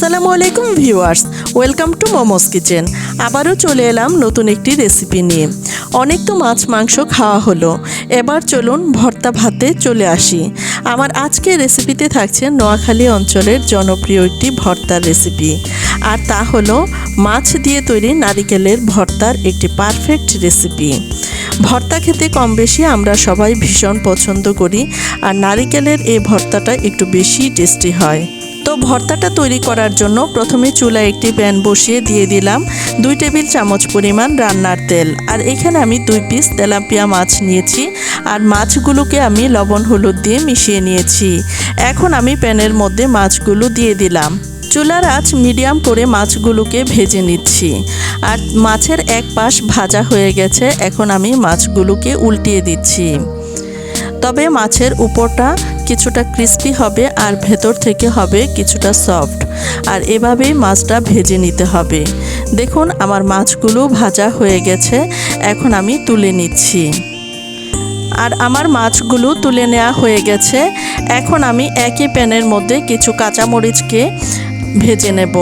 আসসালামু আলাইকুম viewers, welcome to momos kitchen. আবারও চলে এলাম নতুন একটি রেসিপি নিয়ে। অনেক তো মাছ, মাংস খাওয়া হলো। এবার চলুন ভর্তা ভাতে চলে আসি। আমার আজকের রেসিপিতে থাকছে নোয়াখালী অঞ্চলের জনপ্রিয় একটি ভর্তার রেসিপি। আর তা হলো মাছ দিয়ে তৈরি নারিকেলের ভর্তার একটি পারফেক্ট রেসিপি। ভর্তা খেতে কম বেশি আমরা সবাই ভীষণ পছন্দ করি, আর নারিকেলের এই ভর্তাটা একটু বেশি টেস্টি হয়। তো ভর্তাটা তৈরি করার জন্য প্রথমে চুলায় একটি প্যান বসিয়ে দিয়ে দিলাম। দুই টেবিল চামচ পরিমাণ রান্নার তেল। আর এখানে আমি দুই পিস তেলাপিয়া মাছ নিয়েছি। আর মাছগুলোকে আমি লবণ, হলুদ দিয়ে মিশিয়ে নিয়েছি। এখন আমি প্যানের মধ্যে মাছগুলো দিয়ে দিলাম। চুলার আঁচ মিডিয়াম করে মাছগুলোকে ভেজে নিচ্ছি। আর মাছের এক পাশ ভাজা হয়ে গেছে। এখন আমি মাছগুলোকে উল্টিয়ে দিচ্ছি। তবে মাছের উপরটা কিছুটা ক্রিস্পি হবে আর ভেতর থেকে হবে কিছুটা সফট আর এভাবেই মাছটা ভেজে নিতে হবে। দেখুন, আমার মাছগুলো ভাজা হয়ে গেছে। এখন আমি তুলে নিচ্ছি। আর আমার মাছগুলো তুলে নেওয়া হয়ে গেছে। এখন আমি একই প্যানের মধ্যে কিছু কাঁচামরিচকে ভেজে নেব।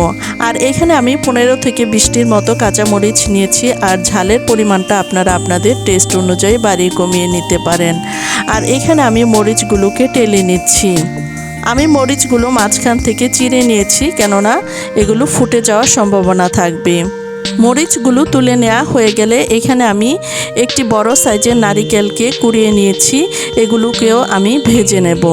আর এখানে আমি পনেরো থেকে বিশটির মতো কাঁচামরিচ নিয়েছি আর ঝালের পরিমাণটা আপনারা আপনাদের টেস্ট অনুযায়ী বাড়িয়ে কমিয়ে নিতে পারেন। আর এখানে আমি মরিচগুলোকে টেলে নিচ্ছি। আমি মরিচগুলো মাঝখান থেকে চিড়ে নিয়েছি, কেননা এগুলো ফুটে যাওয়ার সম্ভাবনা থাকবে। মরিচগুলো তুলে নেওয়া হয়ে গেলে এখানে আমি একটি বড় সাইজের নারিকেলকে কুড়িয়ে নিয়েছি, এগুলোকেও আমি ভেজে নেব।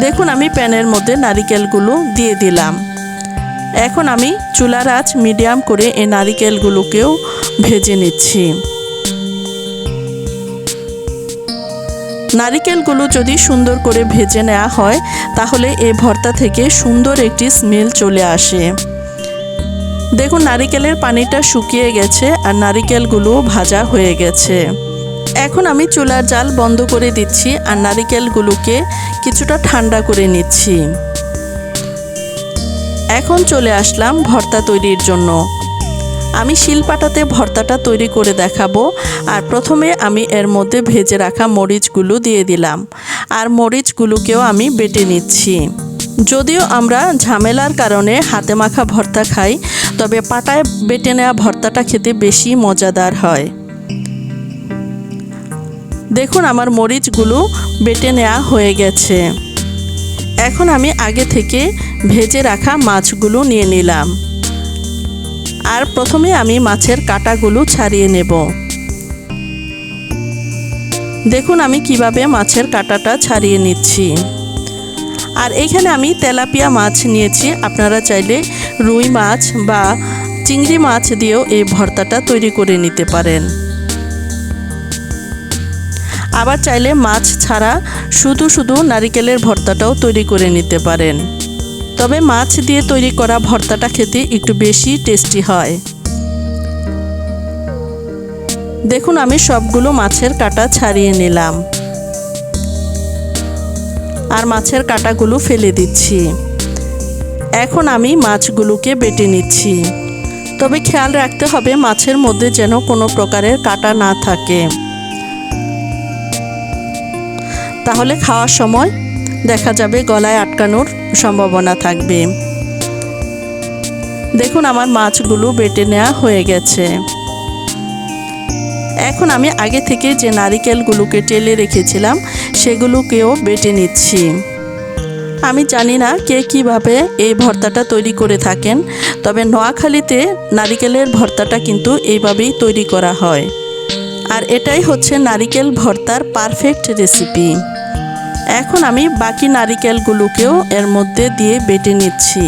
দেখুন, আমি প্যানের মধ্যে নারিকেলগুলো দিয়ে দিলাম। এখন আমি চুলার আঁচ মিডিয়াম করে এই নারিকেলগুলোকেও ভেজে নিচ্ছি। নারিকেলগুলো যদি সুন্দর করে ভেজে নেওয়া হয়, তাহলে এ ভর্তা থেকে সুন্দর একটি স্মেল চলে আসে। দেখুন, নারিকেলের পানিটা শুকিয়ে গেছে আর নারিকেলগুলো ভাজা হয়ে গেছে। এখন আমি চুলার জাল বন্ধ করে দিচ্ছি আর নারিকেলগুলোকে কিছুটা ঠান্ডা করে নিচ্ছি। এখন চলে আসলাম ভর্তা তৈরির জন্য। আমি শিলপাটাতে ভর্তাটা তৈরি করে দেখাবো আর প্রথমে আমি এর মধ্যে ভেজে রাখা মরিচগুলো দিয়ে দিলাম আর মরিচগুলোকেও আমি বেটে নিচ্ছি। যদিও আমরা ঝামেলার কারণে হাতে মাখা ভর্তা খাই, তবে পাটায় বেটে নেওয়া ভর্তাটা খেতে বেশি মজাদার হয়। দেখুন আমার মরিচগুলো বেটে নেওয়া হয়ে গেছে। এখন আমি আগে থেকে ভেজে রাখা মাছগুলো নিয়ে নিলাম। আর প্রথমে আমি মাছের কাটাগুলো ছাড়িয়ে নেব। দেখুন আমি কীভাবে মাছের কাটাটা ছাড়িয়ে নিচ্ছি। আর এখানে আমি তেলাপিয়া মাছ নিয়েছি। আপনারা চাইলে রুই মাছ বা চিংড়ি মাছ দিয়েও এই ভর্তাটা তৈরি করে নিতে পারেন। আবার চাইলে মাছ ছাড়া শুধু শুধু নারিকেলের ভর্তাটাও তৈরি করে নিতে পারেন। তবে মাছ দিয়ে তৈরি করা ভর্তাটা খেতে একটু বেশি টেস্টি হয়। দেখুন, আমি সবগুলো মাছের কাটা ছাড়িয়ে নিলাম। আর মাছের কাটাগুলো ফেলে দিচ্ছি। এখন আমি মাছগুলোকে বেটে নিচ্ছি। তবে খেয়াল রাখতে হবে মাছের মধ্যে যেন কোনো প্রকারের কাটা না থাকে। তাহলে খাওয়ার সময় দেখা যাবে গলায় আটকানোর সম্ভাবনা থাকবে। দেখুন আমার মাছগুলো বেটে নেওয়া হয়ে গেছে। এখন আমি আগে থেকে যে নারিকেলগুলোকে টেলে রেখেছিলাম, সেগুলোকেও বেটে নিচ্ছি। আমি জানি না কে কীভাবে এই ভর্তাটা তৈরি করে থাকেন, তবে নোয়াখালীতে নারিকেলের ভর্তাটা কিন্তু এইভাবেই তৈরি করা হয়। আর এটাই হচ্ছে নারিকেল ভর্তার পারফেক্ট রেসিপি এখন আমি বাকি নারিকেলগুলোকেও এর মধ্যে দিয়ে বেটে নিচ্ছি।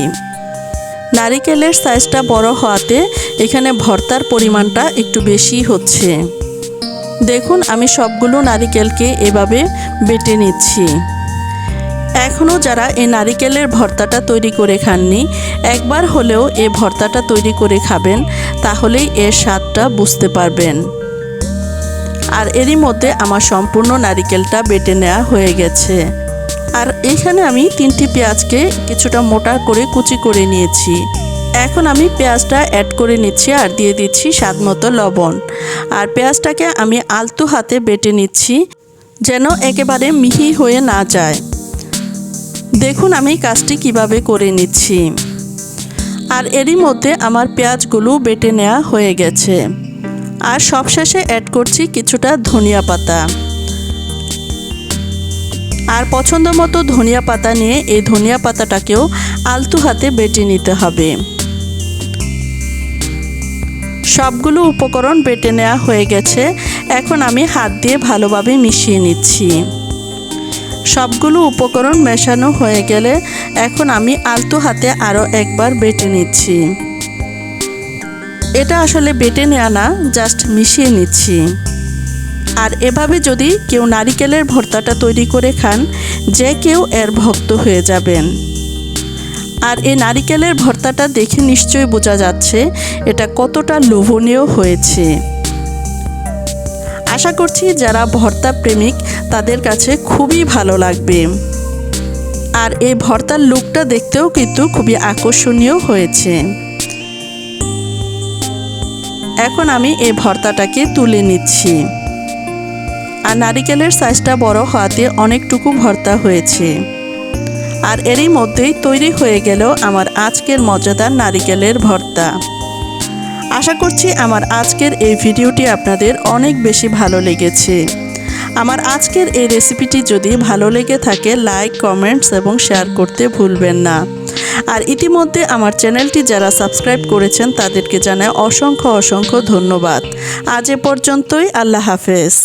নারিকেলের সাইজটা বড় হওয়াতে এখানে ভর্তার পরিমাণটা একটু বেশি হচ্ছে। দেখুন, আমি সবগুলো নারিকেলকে এভাবে বেটে নিচ্ছি। এখনও যারা এই নারিকেলের ভর্তাটা তৈরি করে খাননি, একবার হলেও এ ভর্তাটা তৈরি করে খাবেন, তাহলেই এর স্বাদটা বুঝতে পারবেন। আর এরই মধ্যে আমার সম্পূর্ণ নারিকেলটা বেটে নেওয়া হয়ে গেছে। আর এখানে আমি তিনটি পেঁয়াজকে কিছুটা মোটা করে কুচি করে নিয়েছি। এখন আমি পেঁয়াজটা অ্যাড করে নিচ্ছি আর দিয়ে দিচ্ছি স্বাদ মতো লবণ। আর পেঁয়াজটাকে আমি আলতু হাতে বেটে নিচ্ছি যেন একেবারে মিহি হয়ে না যায়। দেখুন আমি কাজটি কীভাবে করে নিচ্ছি। আর এরই মধ্যে আমার পেঁয়াজগুলো বেটে নেওয়া হয়ে গেছে। আর সবশেষে অ্যাড করছি কিছুটা ধনিয়া পাতা। আর পছন্দ মতো ধনিয়া পাতা নিয়ে এই ধনিয়া পাতাটাকেও আলতু হাতে বেটে নিতে হবে। সবগুলো উপকরণ বেটে নেওয়া হয়ে গেছে। এখন আমি হাত দিয়ে ভালোভাবে মিশিয়ে নিচ্ছি। সবগুলো উপকরণ মেশানো হয়ে গেলে এখন আমি আলতো হাতে আরও একবার বেটে নিচ্ছি। এটা আসলে বেটে নেওয়া না জাস্ট মিশিয়ে নিচ্ছি। আর এভাবে যদি কেউ নারিকেলের ভর্তাটা তৈরি করে খান, যে কেউ এর ভক্ত হয়ে যাবেন। আর এই নারিকেলের ভর্তাটা দেখে নিশ্চয়ই বোঝা যাচ্ছে এটা কতটা লোভনীয় হয়েছে। আশা করছি যারা ভর্তা প্রেমিক, তাদের কাছে খুবই ভালো লাগবে। আর এই ভর্তার লুকটা দেখতেও কিন্তু খুবই আকর্ষণীয় হয়েছে। এখন আমি এই ভর্তাটাকে তুলে নিচ্ছি। আর নারিকেলের সাইজটা বড় হওয়াতে অনেকটুকু ভর্তা হয়েছে। আর এরই মধ্যেই তৈরি হয়ে গেল আমার আজকের মজাদার নারিকেলের ভর্তা। আশা করছি আমার আজকের এই ভিডিওটি আপনাদের অনেক বেশি ভালো লেগেছে। আমার আজকের এই রেসিপিটি যদি ভালো লেগে থাকে, লাইক, কমেন্টস এবং শেয়ার করতে ভুলবেন না। আর ইতিমধ্যে আমার চ্যানেলটি যারা সাবস্ক্রাইব করেছেন তাদেরকে জানায় অসংখ্য অসংখ্য ধন্যবাদ। আজ এ পর্যন্তই, আল্লাহ হাফেজ।